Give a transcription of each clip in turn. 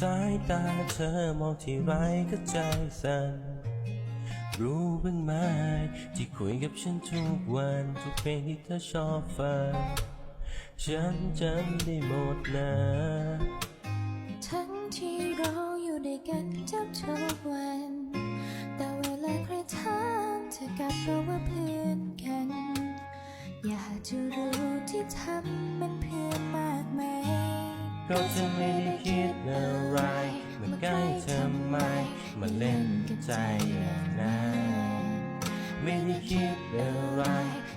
สายตาเธอมองที่ไรก็ใจสั่น รู้บ้างไหมที่คุยกับฉันทุกวันทุกเพลงที่เธอชอบฟัง ฉันจำได้หมดนะทั้งที่เราอยู่ด้วยกันแทบทุกวัน แต่เวลาใครถามเธอกลับบอกว่าเพื่อน ก็จะไม่ได้คิดอะไรมาใกล้เธอไมมาเล่นกับใจอย่างนั้นไม่ได้คิดอะไร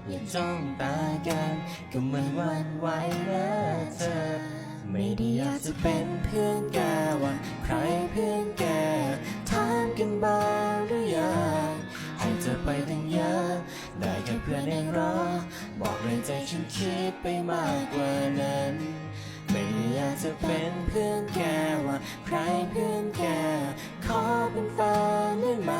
อย่าจ้องตากัน ก็มันวันไหวนะเธอ ไม่ได้อยากจะเป็นเพื่อนแกว่าใครเพื่อนแกถามกันบ้างหรือยังให้เธอไปตั้งเยอะได้แค่เพื่อนเองรอ บอกเลยใจฉันคิดไปมากกว่านั้น อยากจะเป็นเพื่อนแกว่าใครเพื่อนแก ขอเป็นแฟนได้ไหม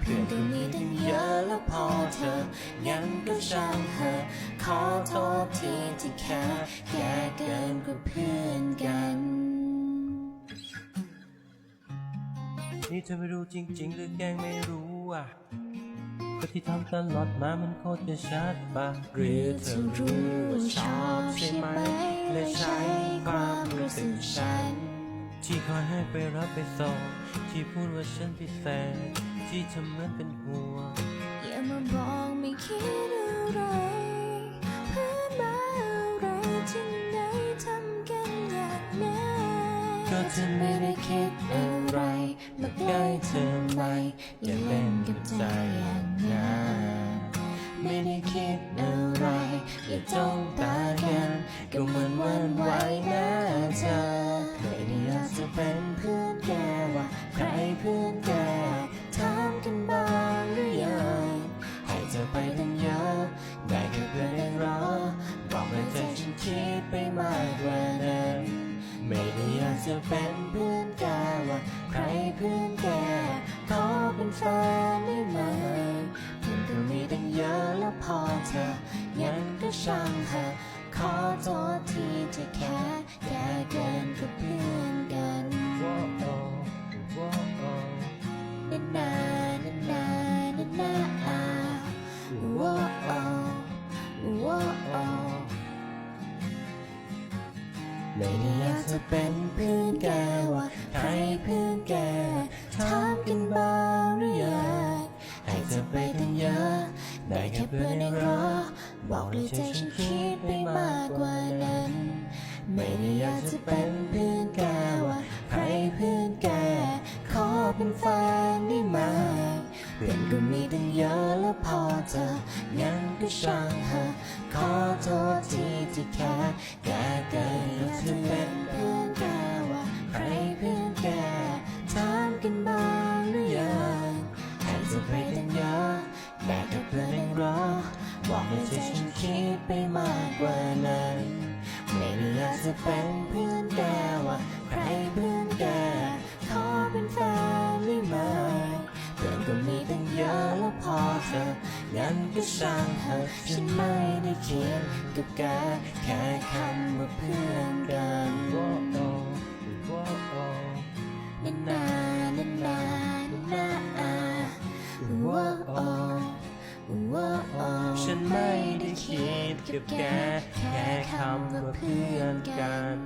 เพื่อนก็มีตั้งเยอะแล้วพอเธอ งั้นก็ช่างเถอะขอโทษทีที่แค่แค่เกินกว่าเพื่อนกันนี่เธอไม่รู้จริง ๆ หรือแกงไม่รู้อะ ก็ที่ทำตลอดมามันโคตรจะชัดปะหรือเธอรู้ว่าชอบใช่ไหม และใช้ความรู้สึกฉัน ที่คอยให้ไปรับไปส่งที่พูดว่าฉันพิเศษที่ทำเหมือนเป็นห่วงอย่ามาบ ก็จะไม่ได้คิดอะไรมาใกล้เธอไหมอย่าเล่นกับใจอย่างนั้นไม่ได้คิดอะไรอย่าจ้องตากันก็เหมือนวันไหวนะเธอไม่ได้อยากจะเป็นเพื่อนแกว่าใครเพื่อนแกถามกันบ้างหรือยังให้เธอไปตั้ง เพื่อนแกขอเป็นแฟนได้ไหมเพื่อนก็มีตั้งเยอะแล้วพอเธอยังก็ช่างเธอขอโทษที่จะแค่แค่เกินกับเพื่อนกัน ไม่ได้อยากจะเป็นเพื่อนแกว่าใครเพื่อนแกถามกันบ้างหรือยังให้เธอไปตั้งเยอะ ได้แค่เพื่อนเองรอ บอกเลยใจฉันคิดไปมากกว่านั้น ไม่ได้อยากจะเป็นเพื่อนแกว่าใครเพื่อนแกขอเป็นแฟนได้ไหม เพื่อนก็มีตั้งเยอะแล้วพอเธองั้นก็ช่างเถอะขอโทษที่ที่แค่แกเกินอยากจะเป็นเพื่อนแกว่าใครเพื่อนแกถามกันบ้างหรือยังให้เธอไปตั้งเยอะได้แค่เพื่อนเองรอบอกเลยใจฉันคิดไปมากกว่านั้นไม่ได้อยากจะเป็นเพื่อนแกว่าใครเพื่อนแกขอเป็นแฟน เยอะแล้วพอเธองั้นก็ช่างเถอะฉันไม่ได้เขียนกับแกแค่คำว่าเพื่อนกันว้าวว้าวนานานานานาอ่าว้าวว้าวฉันไม่ได้คิดกับแกแค่คำว่าเพื่อนกัน